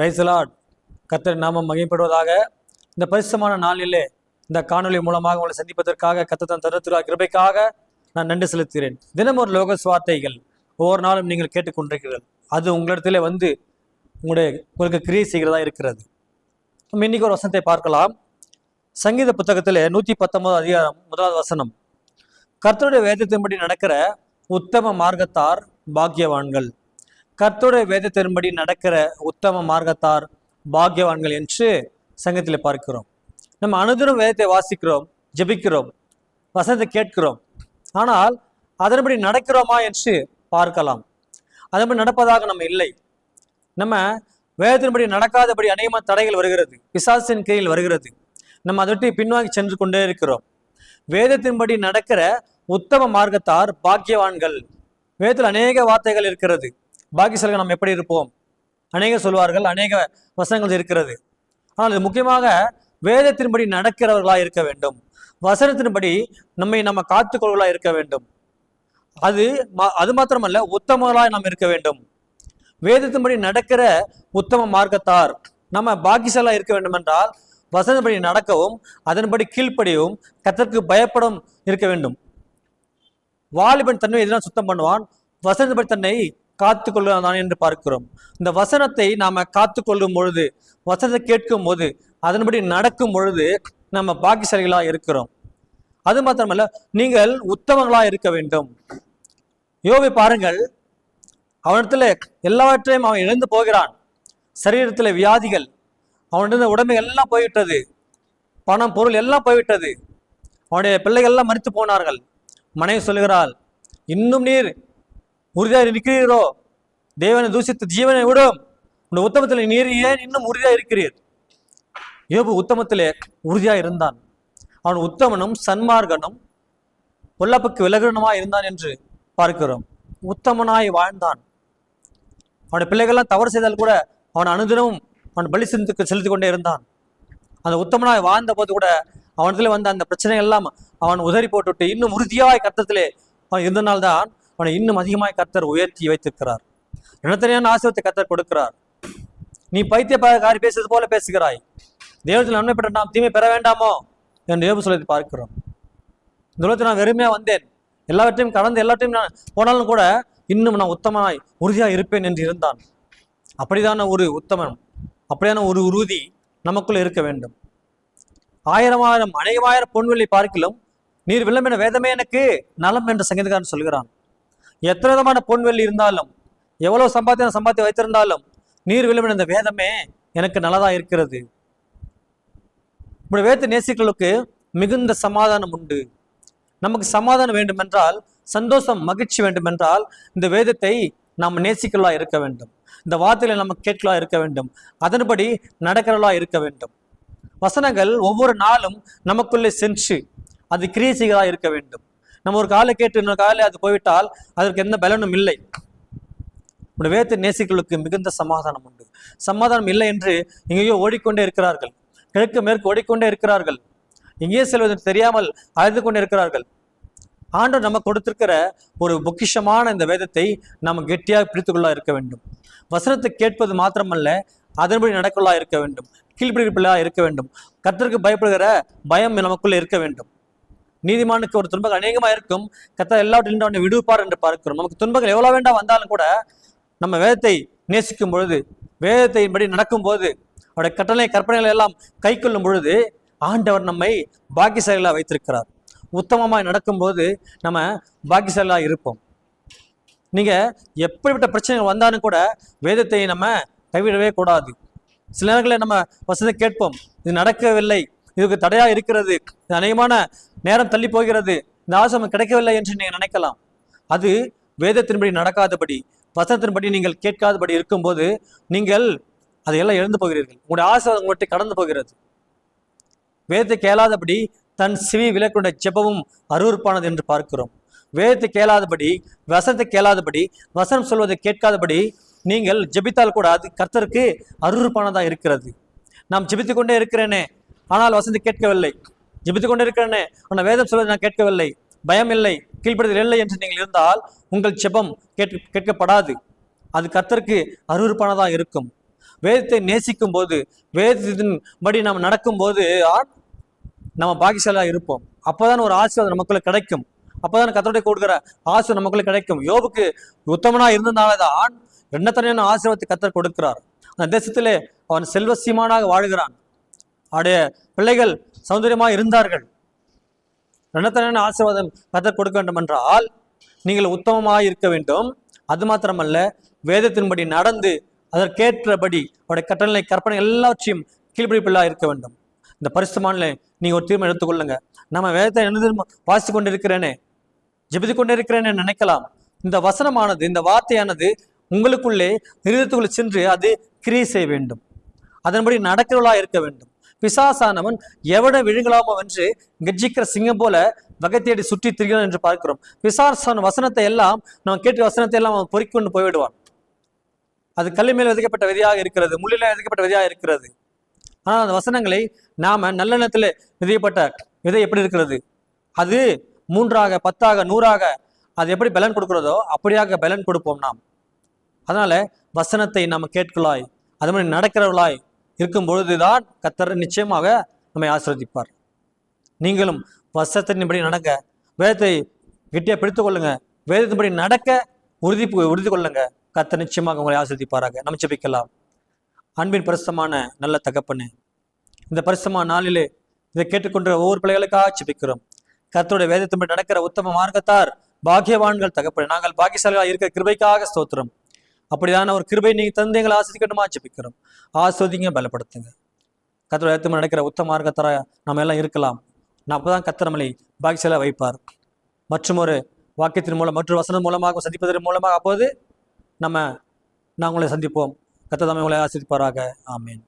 ரைசலாட் கத்தர் நாமம் மகிழ்படுவதாக இந்த பரிசுமான நாளிலே இந்த காணொளி மூலமாக உங்களை சந்திப்பதற்காக கத்தத்தன் தருத்திரா கிருபைக்காக நான் நன்றி செலுத்துகிறேன். தினம் ஒரு லோக சுவார்த்தைகள் ஒவ்வொரு நாளும் நீங்கள் கேட்டுக்கொண்டிருக்கிறீர்கள். அது உங்களிடத்திலே வந்து உங்களுடைய உங்களுக்கு கிரியை செய்கிறதா இருக்கிறது. நம்ம இன்னைக்கு ஒரு வசனத்தை பார்க்கலாம். சங்கீத புத்தகத்திலே நூற்றி பத்தொன்பது அதிகாரம் முதலாவது வசனம். கர்த்தருடைய வேதத்தின்படி நடக்கிற உத்தம மார்க்கத்தார் பாக்கியவான்கள். கர்த்தோட வேதத்தின்படி நடக்கிற உத்தம மார்க்கத்தார் பாக்கியவான்கள் என்று சங்கத்தில் பார்க்கிறோம். நம்ம அனுதினம் வேதத்தை வாசிக்கிறோம் ஜெபிக்கிறோம் வசனத்தை கேட்கிறோம். ஆனால் அதன்படி நடக்கிறோமா என்று பார்க்கலாம். அதன்படி நடப்பதாக நம்ம இல்லை. நம்ம வேதத்தின்படி நடக்காதபடி அநேகமாக தடைகள் வருகிறது. பிசாசின் கீழ் வருகிறது. நம்ம அதை விட்டு பின்வாங்கி சென்று கொண்டே இருக்கிறோம். வேதத்தின்படி நடக்கிற உத்தம மார்க்கத்தார் பாக்கியவான்கள். வேதத்தில் அநேக வார்த்தைகள் இருக்கிறது. பாக்கியசல்கள் நாம் எப்படி இருப்போம்? அநேக சொல்வார்கள் அநேக வசனங்கள் இருக்கிறது. ஆனால் இது முக்கியமாக வேதத்தின்படி நடக்கிறவர்களாக இருக்க வேண்டும். வசனத்தின்படி நம்மை நம்ம காத்துக்கொள்வர்களாக இருக்க வேண்டும். அது அது மாத்திரமல்ல உத்தமர்களாக நாம் இருக்க வேண்டும். வேதத்தின்படி நடக்கிற உத்தம மார்க்கத்தார் நம்ம பாக்கியசாலா இருக்க வேண்டும் என்றால் வசனப்படி நடக்கவும் அதன்படி கீழ்ப்படியவும் கத்தருக்கு பயப்படும் இருக்க வேண்டும். வாலிபன் தன்னை எதிராக சுத்தம் பண்ணுவான் வசனப்படி தன்னை காத்து கொள்ளுவான் என்று பார்க்கிறோம். இந்த வசனத்தை நாம் காத்து கொள்ளும் பொழுது வசனத்தை கேட்கும் போது அதன்படி நடக்கும் பொழுது நம்ம பாக்கிசாலிகளாக இருக்கிறோம். அது மாத்திரமல்ல நீங்கள் உத்தமங்களாக இருக்க வேண்டும். யோவை பாருங்கள். அவனிடத்தில் எல்லாவற்றையும் அவன் இழந்து போகிறான். சரீரத்தில் வியாதிகள் அவனுடைய உடம்பு எல்லாம் போய்விட்டது. பணம் பொருள் எல்லாம் போய்விட்டது. அவனுடைய பிள்ளைகள் எல்லாம் மறித்து போனார்கள். மனைவி சொல்லுகிறாள் இன்னும் நீர் உறுதியாக நிற்கிறீரோ? தேவனை தூசித்து ஜீவனை விடும். உன் உத்தமத்தில் நீர் ஏன் இன்னும் உறுதியாக இருக்கிறீர்? யோபு உத்தமத்திலே உறுதியாக இருந்தான். அவன் உத்தமனும் சன்மார்கனும் பொல்லப்புக்கு விலகனமாக இருந்தான் என்று பார்க்கிறோம். உத்தமனாய் வாழ்ந்தான். அவனுடைய பிள்ளைகள்லாம் தவறு செய்தால் கூட அவன் அனுதினமும் அவன் பலி சிந்துக்கு செலுத்தி கொண்டே இருந்தான். அந்த உத்தமனாய் வாழ்ந்த போது கூட அவனத்தில் வந்த அந்த பிரச்சனை எல்லாம் அவன் உதறி போட்டுவிட்டு இன்னும் உறுதியாய் கத்தத்திலே அவன் இருந்தனால்தான் அவனை இன்னும் அதிகமாய் கர்த்தர் உயர்த்தி வைத்திருக்கிறார். இனத்தனையான ஆசிரியத்தை கர்த்தர் கொடுக்கிறார். நீ பைத்தியக்காரி பேசுறது போல பேசுகிறாய். தேவத்தில் நன்மை பெற்ற நாம் தீமை பெற வேண்டாமோ? என்று ஏபு சொல்லி பார்க்கிறோம். இந்த உலகத்தில் நான் வெறுமையா வந்தேன். எல்லாவற்றையும் கடந்து எல்லாத்தையும் நான் போனாலும் கூட இன்னும் நான் உத்தமனாய் உறுதியாக இருப்பேன் என்று இருந்தான். அப்படிதான ஒரு உத்தமன் அப்படியான ஒரு உறுதி நமக்குள்ள இருக்க வேண்டும். ஆயிரம் ஆயிரம் அநேகமாயிரம் பொன்வெள்ளி பார்க்கிலும் நீர் விளம்பின வேதமே எனக்கு நலம் என்று சங்கீதக்காரன் சொல்கிறான். எத்தனை விதமான பொன்வெள்ளி இருந்தாலும் எவ்வளவு சம்பாத்தியம் சம்பாத்தி வைத்திருந்தாலும் நீர் விளம்பின இந்த வேதமே எனக்கு நல்லதா இருக்கிறது. இப்படி வேத நேசிகளுக்கு மிகுந்த சமாதானம் உண்டு. நமக்கு சமாதானம் வேண்டுமென்றால் சந்தோஷம் மகிழ்ச்சி வேண்டுமென்றால் இந்த வேதத்தை நாம் நேசிக்கலா இருக்க வேண்டும். இந்த வார்த்தைகளை நம்ம கேட்கலா இருக்க வேண்டும். அதன்படி நடக்கிறலா இருக்க வேண்டும். வசனங்கள் ஒவ்வொரு நாளும் நமக்குள்ளே சென்று அது கிரியை இருக்க வேண்டும். நம்ம ஒரு காலை கேட்டு இன்னொரு காலை அது போய்விட்டால் அதற்கு எந்த பலனும் இல்லை. உடைய வேதத்தை நேசிகளுக்கு மிகுந்த சமாதானம் உண்டு. சமாதானம் இல்லை என்று எங்கேயோ ஓடிக்கொண்டே இருக்கிறார்கள். கிழக்கு மேற்கு ஓடிக்கொண்டே இருக்கிறார்கள். எங்கேயே செல்வது தெரியாமல் அழைத்து கொண்டே இருக்கிறார்கள். ஆண்டவர் நம்ம கொடுத்திருக்கிற ஒரு பொக்கிஷமான இந்த வேதத்தை நாம் கெட்டியாக பிடித்துக்கொள்ளா இருக்க வேண்டும். வசனத்தை கேட்பது மாத்திரமல்ல அதன்படி நடக்கொள்ளா இருக்க வேண்டும். கீழ்ப்பிடிப்பிலா இருக்க வேண்டும். கத்திற்கு பயப்படுகிற பயம் நமக்குள்ளே இருக்க வேண்டும். நீதிமானுக்கு ஒரு துன்பங்கள் அநேகமாக இருக்கும். கர்த்தர் எல்லாவற்றிலும் அவனை விடுவிப்பார் என்று பார்க்கிறோம். நமக்கு துன்பங்கள் எவ்வளோ வேண்டாம் வந்தாலும் கூட நம்ம வேதத்தை நேசிக்கும் பொழுது வேதத்தையின்படி நடக்கும்போது அவருடைய கட்டளை கற்பனைகள் எல்லாம் கை கொள்ளும் பொழுது ஆண்டவர் நம்மை பாக்கியசாலிகளாக வைத்திருக்கிறார். உத்தமமாக நடக்கும்போது நம்ம பாக்கியசாலிகளாக இருப்போம். நீங்கள் எப்படிப்பட்ட பிரச்சனைகள் வந்தாலும் கூட வேதத்தை நம்ம கைவிடவே கூடாது. சில நேரங்களில் நம்ம வசதி கேட்போம். இது நடக்கவில்லை. இதுக்கு தடையா இருக்கிறது. அநேகமான நேரம் தள்ளி போகிறது. இந்த ஆசிரமம் கிடைக்கவில்லை என்று நீங்கள் நினைக்கலாம். அது வேதத்தின்படி நடக்காதபடி வசனத்தின்படி நீங்கள் கேட்காதபடி இருக்கும்போது நீங்கள் அதையெல்லாம் எழுந்து போகிறீர்கள். உங்களுடைய ஆசை உங்கள்கிட்ட கடந்து போகிறது. வேதத்தை கேளாதபடி தன் சிவி விளக்குடைய ஜெபமும் அருவறுப்பானது என்று பார்க்கிறோம். வேதத்தை கேளாதபடி வசனத்தை கேளாதபடி வசனம் சொல்வதை கேட்காதபடி நீங்கள் ஜெபித்தால் கூட அது கர்த்தருக்கு அருவறுப்பானதாக இருக்கிறது. நாம் ஜெபித்துக் கொண்டே இருக்கிறேனே ஆனால் வசந்தி கேட்கவில்லை. ஜெபித்து கொண்டிருக்கிறேனே உன்னை வேதம் சொல்வதை நான் கேட்கவில்லை. பயம் இல்லை கீழ்ப்படுதல் இல்லை என்று நீங்கள் இருந்தால் உங்கள் செபம் கேட்க கேட்கப்படாது. அது கத்தருக்கு அருவருப்பானதாக இருக்கும். வேதத்தை நேசிக்கும் போது வேதத்தின் படி நாம் நடக்கும்போது ஆ- நம்ம பாக்கியசாலியாக இருப்போம். அப்போதான் ஒரு ஆசீர்வாதம் நமக்குள்ள கிடைக்கும். அப்போதான் கத்தோடைய கொடுக்குற ஆசை நமக்குள்ள கிடைக்கும். யோபுக்கு உத்தமனா இருந்ததுனால தான் எண்ணத்தனையான ஆசீர்வாதத்தை கத்தர் கொடுக்கிறார். அந்த தேசத்திலே அவன் செல்வ சீமானாக வாழ்கிறான். அவருடைய பிள்ளைகள் சௌந்தரியமாக இருந்தார்கள். எண்ணத்தனையான ஆசீர்வாதம் கத்தர் கொடுக்க வேண்டும் என்றால் நீங்கள் உத்தமமாக இருக்க வேண்டும். அது மாத்திரமல்ல வேதத்தின்படி நடந்து அதற்கேற்றபடி அவருடைய கட்டளை கற்பனை எல்லாவற்றையும் கீழ்ப்பிடிப்பில்லாக இருக்க வேண்டும். இந்த பரிசுமானில் நீங்கள் ஒரு தீர்மானம் எடுத்துக்கொள்ளுங்க நம்ம வேதத்தை என்ன வாசித்து கொண்டிருக்கிறேனே ஜெபித்து கொண்டிருக்கிறேனே நினைக்கலாம். இந்த வசனமானது இந்த வார்த்தையானது உங்களுக்குள்ளே இருதயத்துக்குள்ளே சென்று அது கிரியை செய்ய வேண்டும். அதன்படி நடக்கிறவளாக இருக்க வேண்டும். பிசாசானவன் எவனை விழுங்கலாமோ என்று கெர்ஜிக்கிற சிங்கம் போல வகை தேடி சுற்றி திரிகிறான் என்று பார்க்கிறோம். பிசாசான வசனத்தை எல்லாம் நாம் கேட்ட வசனத்தை எல்லாம் அவன் பொறிக்கொண்டு போய்விடுவான். அது கல்லு மேல் விதைக்கப்பட்ட விதையாக இருக்கிறது முள்ளில விதைக்கப்பட்ட விதையாக இருக்கிறது. ஆனால் அந்த வசனங்களை நாம நல்லெண்ணத்தில் விதையப்பட்ட விதை எப்படி இருக்கிறது? அது மூன்றாக பத்தாக நூறாக அது எப்படி பலன் கொடுக்கிறதோ அப்படியாக பலன் கொடுப்போம் நாம். அதனால வசனத்தை நாம் கேட்கலாய். அது மாதிரி நடக்கிறவளாய் இருக்கும் பொழுதுதான் கத்தர் நிச்சயமாக நம்மை ஆசிர்வதிப்பார். நீங்களும் வசத்தின்படி நடக்க வேதத்தை கெட்டியாக பிடித்துக் கொள்ளுங்க வேதத்தின்படி நடக்க உறுதி உறுதி கொள்ளுங்க கத்தர் நிச்சயமாக உங்களை ஆசிர்வதிப்பாராக. நம்ம ஜெபிக்கலாம். அன்பின் பரிசுத்தமான நல்ல தகப்பனு இந்த பரிசுத்தமான நாளிலே இதை கேட்டுக்கொண்ட ஒவ்வொரு பிள்ளைகளுக்காக ஜெபிக்கிறோம். கத்தருடைய வேதத்தின்படி நடக்கிற உத்தம மார்க்கத்தார் பாக்கியவான்கள் தகப்பனு நாங்கள் பாக்கியசாலிகளாக இருக்கிற கிருபைக்காக ஸ்தோத்திரம். அப்படியான ஒரு கிருபை நீங்க தந்து எங்களை ஆசிரிக்கணுமா ஜெபிக்கிறோம். ஆஸ்வதிங்க பலப்படுத்துங்க. கத்திர வேதத்தின்படி நடக்கிற உத்தமாக கத்திர நம்ம எல்லாம் இருக்கலாம். நான் அப்பதான் கத்தர் நம்மளை வைப்பார். மற்றும் ஒரு வாக்கியத்தின் மூலம் மற்றொரு வசனம் மூலமாக சந்திப்பதன் மூலமாக அப்போது நம்ம நான் உங்களை சந்திப்போம். கத்ததாமை உங்களை ஆசிரிப்பாராக ஆமேன்.